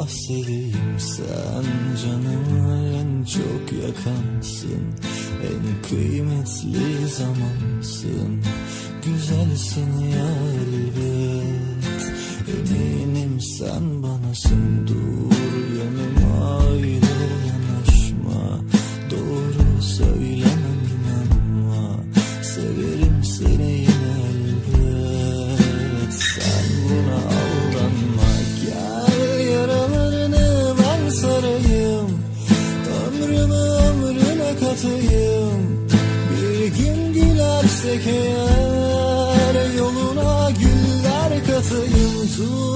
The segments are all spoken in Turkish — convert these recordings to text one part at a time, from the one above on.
tahsilim sen Canımı en çok yakansın. En kıymetli zamansın. Güzelsin ya elbet. Eminim sen bana sunduğun teker yoluna güller katayım tut.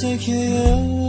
Sekiye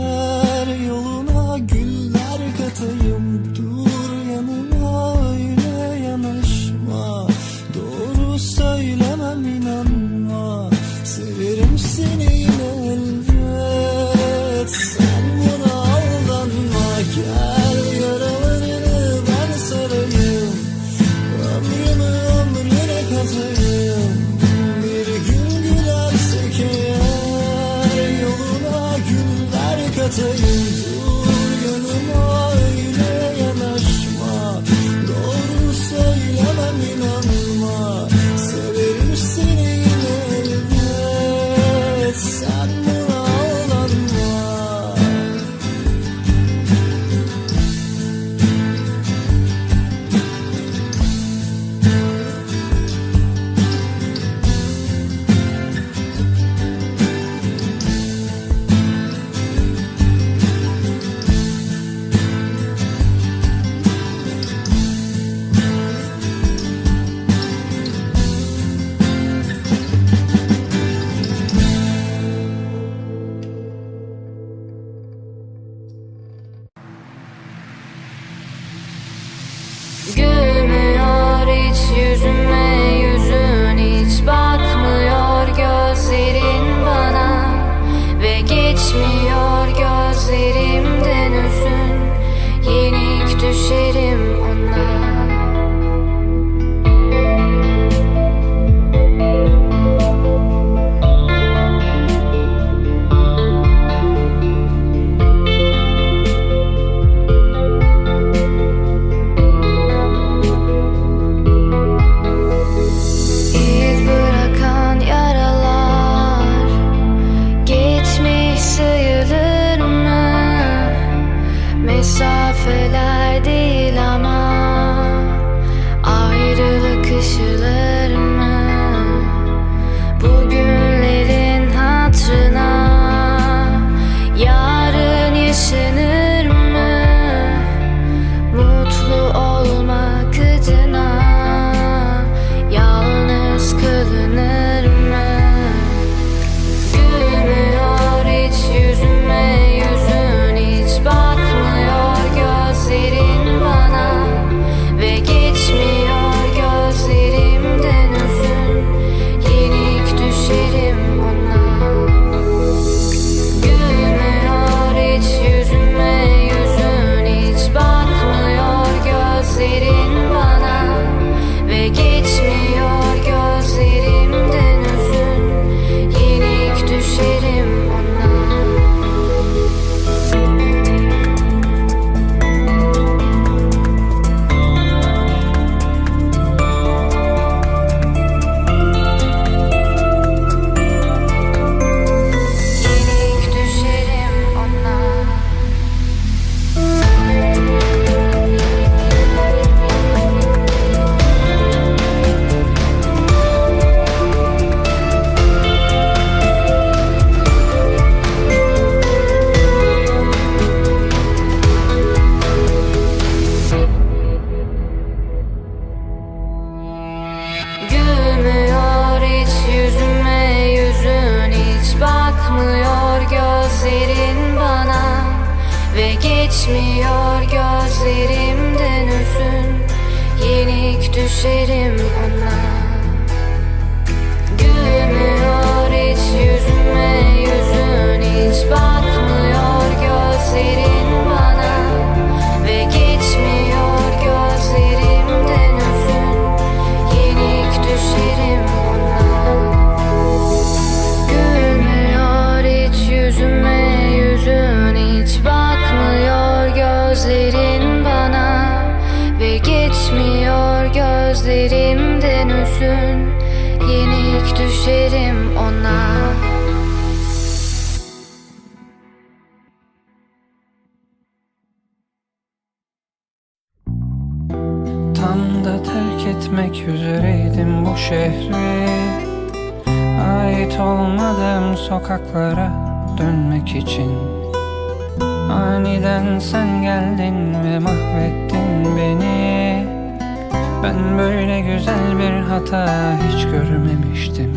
Ben böyle güzel bir hata hiç görmemiştim.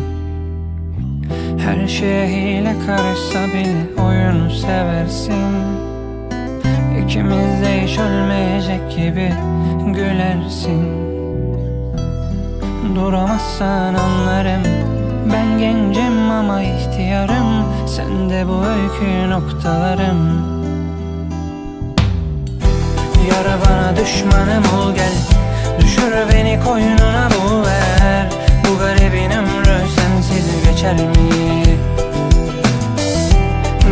Her şeye hile karışsa bile oyunu seversin. İkimiz de hiç ölmeyecek gibi gülersin. Duramazsan anlarım. Ben gencim ama ihtiyarım. Sen de bu öykü noktalarım. Yara bana düşmanım ol gel Düşür beni koynuna bu ver Bu garibin ömrü sensiz geçer mi?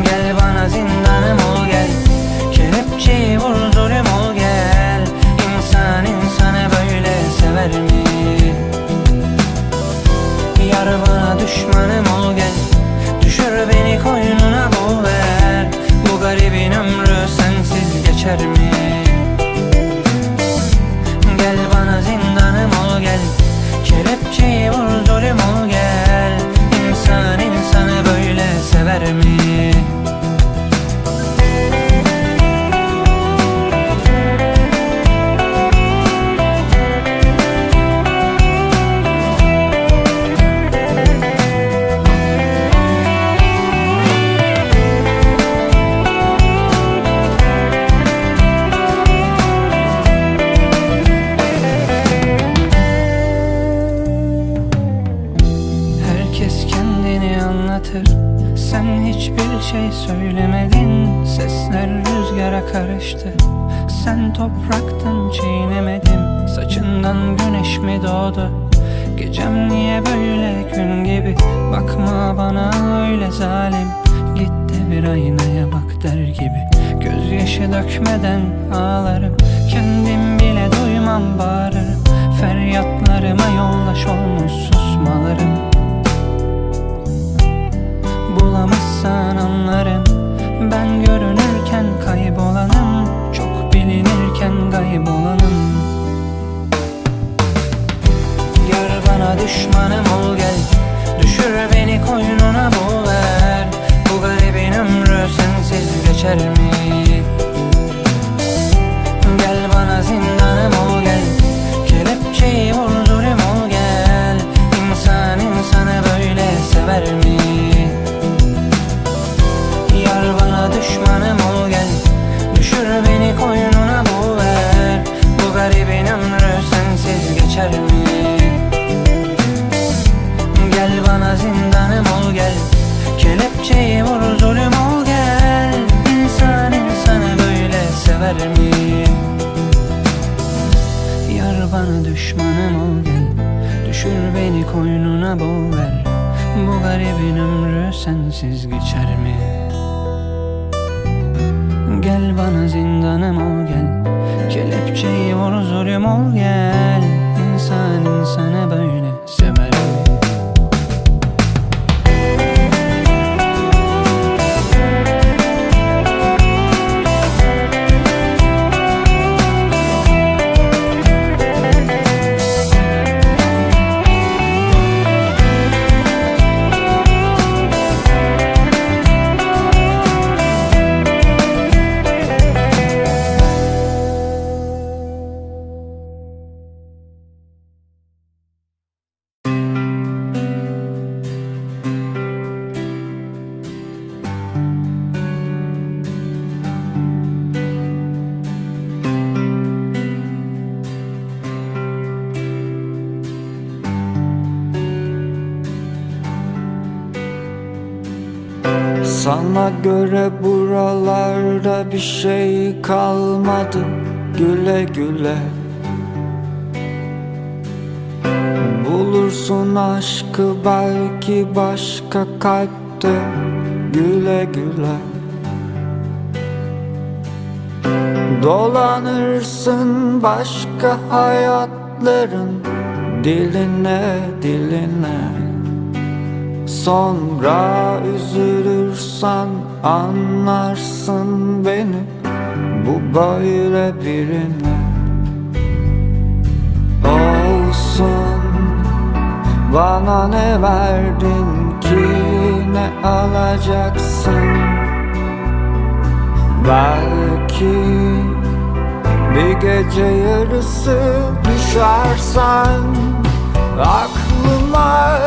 Gel bana zindanım ol gel Kelepçeyi vur zulüm ol gel İnsan insanı böyle sever mi? Yar bana düşmanım ol gel Düşür beni koynuna bu ver Bu garibin ömrü sensiz geçer mi? Kelepçeyi vur zulüm ol Hiçbir şey söylemedin. Sesler rüzgara karıştı. Sen topraktın çiğnemedim Saçından güneş mi doğdu? Gecem niye böyle gün gibi? Bakma bana öyle zalim. Git de bir aynaya bak der gibi. Gözyaşı dökmeden ağlarım. Kendim bile duymam bağırırım. Feryatlarıma yoldaş olmuş susmalarım Bulamazsan anlarım. Ben görünürken kaybolanım Çok bilinirken kaybolanım Yar bana düşmanım ol gel Düşür beni koynuna ver Bu garibin ömrü sensiz geçer mi? Sana göre buralarda bir şey kalmadı. Güle güle. Bulursun aşkı belki başka kalpte. Güle güle. Dolanırsın başka hayatların Diline diline Sonra üzülürsen anlarsın beni Bu böyle birine. Olsun Bana ne verdin ki ne alacaksın? Belki bir gece yarısı düşersen Aklıma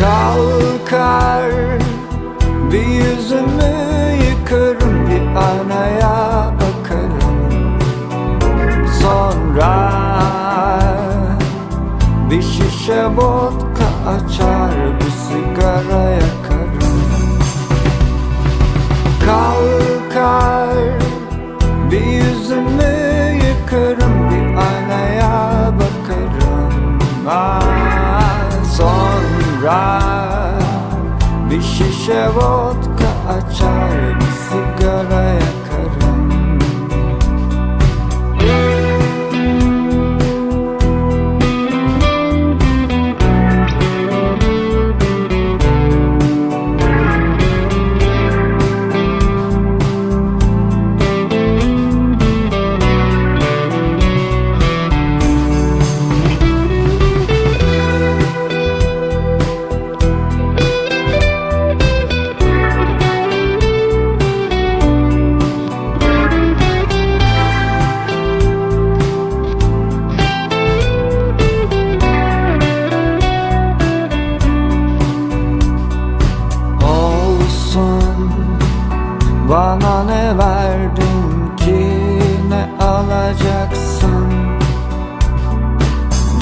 kalkar Bir yüzümü yıkarım bir aynaya bakarım. Sonra bir şişe vodka açar bir sigara yakarım. Kalkar bir yüzümü yıkarım bir aynaya bakarım. Ah, Sonra bir şişe vodka açar bir sigara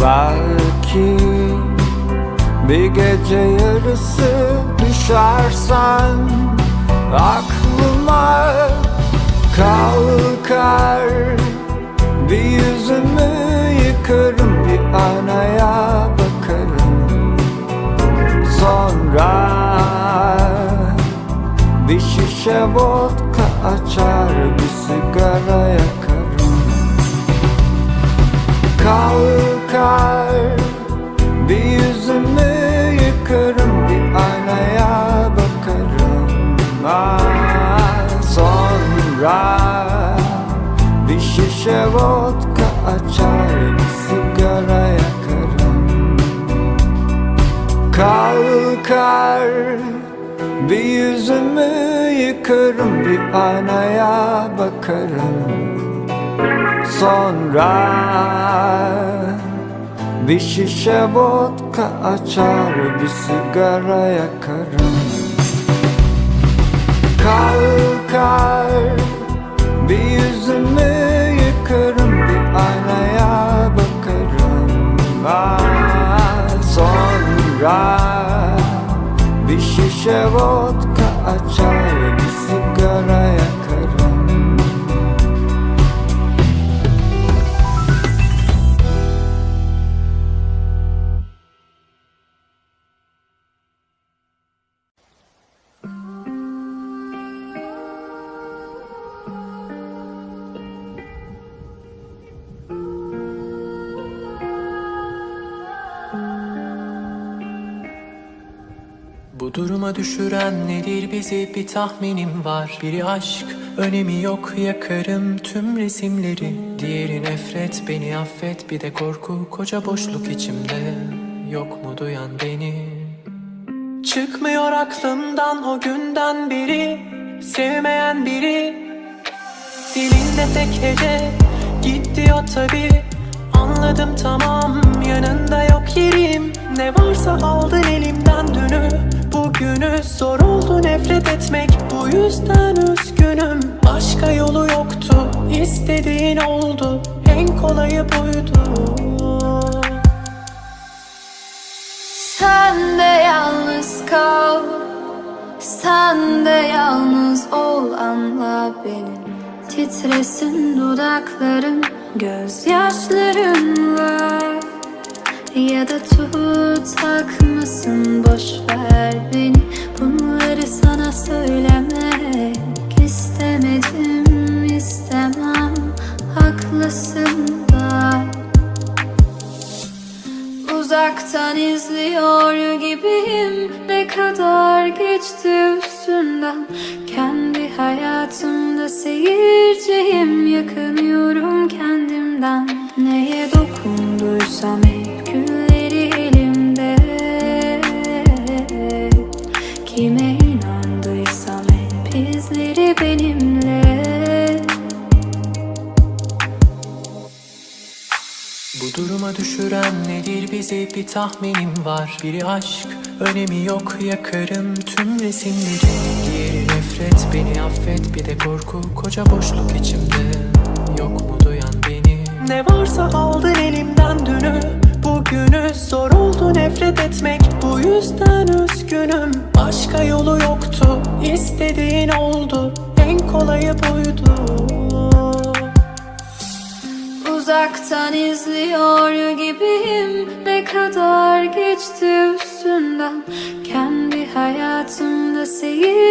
Belki bir gece yarısı düşersen Aklıma kalkar. Bir yüzümü yıkarım bir aynaya bakarım. Sonra bir şişe vodka açar bir sigara yakarım. Kalkar bir yüzümü yıkarım bir aynaya bakarım. Ah, Sonra bir şişe vodka açar bir sigara yakarım. Kalkar bir yüzümü yıkarım bir aynaya bakarım. Sonra bir şişe vodka açar bir sigara yakarım. Kalkar bir yüzümü yıkarım bir aynaya bakarım. Ah, Sonra bir şişe vodka açar bir sigara Bu duruma düşüren nedir bizi? Bir tahminim var. Biri aşk önemi yok. Yakarım tüm resimleri. Diğeri nefret beni affet. Bir de korku koca boşluk içimde. Yok mu duyan beni? Çıkmıyor aklımdan o günden beri. Sevmeyen biri. Dilinde tek hece. Gitti o tabi. Anladım tamam. Yanında yok yerim. Ne varsa aldın elimden dünü Bugünü zor oldu nefret etmek. Bu yüzden üzgünüm. Başka yolu yoktu. İstediğin oldu. En kolayı buydu. Sen de yalnız kal. Sen de yalnız ol. Anla beni. Titresin dudaklarım. Gözyaşlarınla Ya da tutsak mısın? Boş ver beni. Bunları sana söylemek istemedim istemem. Haklısın da. Uzaktan izliyor gibiyim. Ne kadar geçti üstünden. Kendi hayatımda seyirciyim. Yakınıyorum kendimden. Neye dokunduysam nedir bizi bir tahminim var. Biri aşk, önemi yok yakarım tüm resimleri. Diğeri nefret, beni affet. Bir de korku Koca boşluk içimde, yok mu duyan beni? Ne varsa aldın elimden dünü. Bugünü zor oldu nefret etmek. Bu yüzden üzgünüm. Başka yolu yoktu. İstediğin oldu. En kolayı buydu Uzaktan izliyor gibiyim. Ne kadar geçti üstünden. Kendi hayatımda seyirciyim